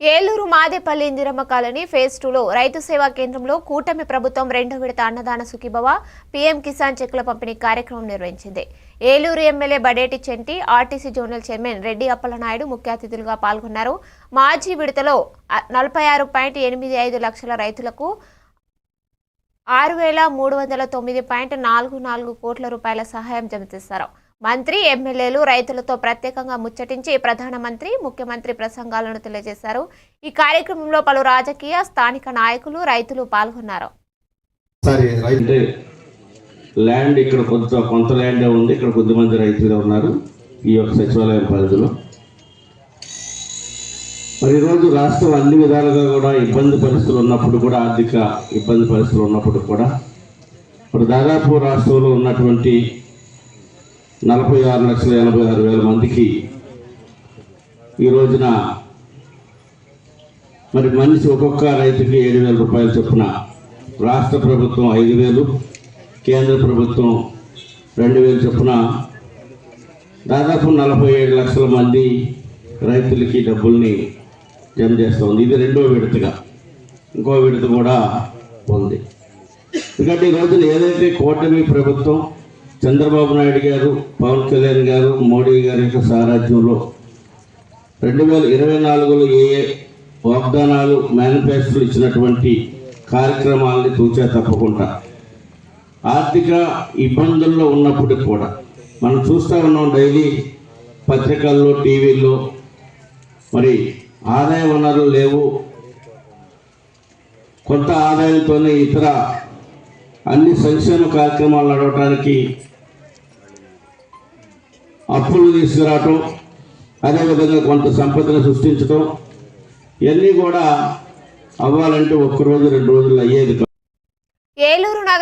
Eluru Madepalli Indiramma colony phase టూలో రైతు సేవా కేంద్రంలో కూటమి ప్రభుత్వం రెండో విడత అన్నదాన సుఖీభవ పీఎం కిసాన్ చెక్కుల పంపిణీ కార్యక్రమం నిర్వహించింది. Eluru MLA Badeti Chanti RTC zonal chairman Reddy Appalanaidu ముఖ్య అతిథులుగా పాల్గొన్నారు. మాజీ విడతలో నలభై ఆరు పాయింట్ ఎనిమిది ఐదు లక్షల రైతులకు ఆరు వేల మూడు వందల తొమ్మిది పాయింట్ నాలుగు నాలుగు కోట్ల రూపాయల సహాయం జమ చేశారు. మంత్రి ఎమ్మెల్యేలు రైతులతో ప్రత్యేకంగా ముచ్చటించి ప్రధానమంత్రి ముఖ్యమంత్రి ప్రసంగాలను తెలియజేశారు. ఈ కార్యక్రమంలో పలు రాజకీయ స్థానిక నాయకులు రైతులు పాల్గొన్నారు. సరే రైట్ అంటే ల్యాండ్ ఇక్కడ కొంత కొంత ల్యాండే ఉంది. ఇక్కడ కొద్దిమంది రైతులు ఉన్నారు ఈ యొక్క సచివాలయం పరిధిలో. మరి ఈరోజు రాష్ట్రం అన్ని విధాలుగా కూడా ఇబ్బంది పరిస్థితులు ఉన్నప్పుడు కూడా ఆర్థిక ఇబ్బంది పరిస్థితులు ఉన్నప్పుడు కూడా ఇప్పుడు దాదాపు రాష్ట్రంలో ఉన్నటువంటి నలభై ఆరు లక్షల ఎనభై ఆరు వేల మందికి ఈ రోజున మరి మనిషి ఒక్కొక్క రైతుకి ఏడు వేల రూపాయలు చొప్పున రాష్ట్ర ప్రభుత్వం ఐదు వేలు కేంద్ర ప్రభుత్వం రెండు వేలు చొప్పున దాదాపు నలభై ఏడు లక్షల మంది రైతులకి డబ్బుల్ని జమ చేస్తుంది ఇది రెండో విడతగా. ఇంకో విడత కూడా ఉంది. ఎందుకంటే ఈ రోజున ఏదైతే కూటమి ప్రభుత్వం చంద్రబాబు నాయుడు గారు పవన్ కళ్యాణ్ గారు మోడీ గారి యొక్క సారథ్యంలో రెండు వేల ఇరవై నాలుగులో ఏ ఏ వాగ్దానాలు మేనిఫెస్టోలు ఇచ్చినటువంటి కార్యక్రమాలని తూచా తప్పకుండా. ఆర్థిక ఇబ్బందుల్లో ఉన్నప్పటికి కూడా మనం చూస్తూ ఉన్నాం డైలీ పత్రికల్లో టీవీల్లో. మరి ఆదాయ వనరులు లేవు. కొంత ఆదాయంతోనే ఇతర అన్ని సంక్షేమ కార్యక్రమాలు నడవటానికి అప్పులు తీసుకురావటం అదేవిధంగా కొంత సంపదను సృష్టించడం ఇవన్నీ కూడా అవ్వాలంటే ఒక్క రోజు రెండు రోజులు అయ్యేది ఏలూరు నగరం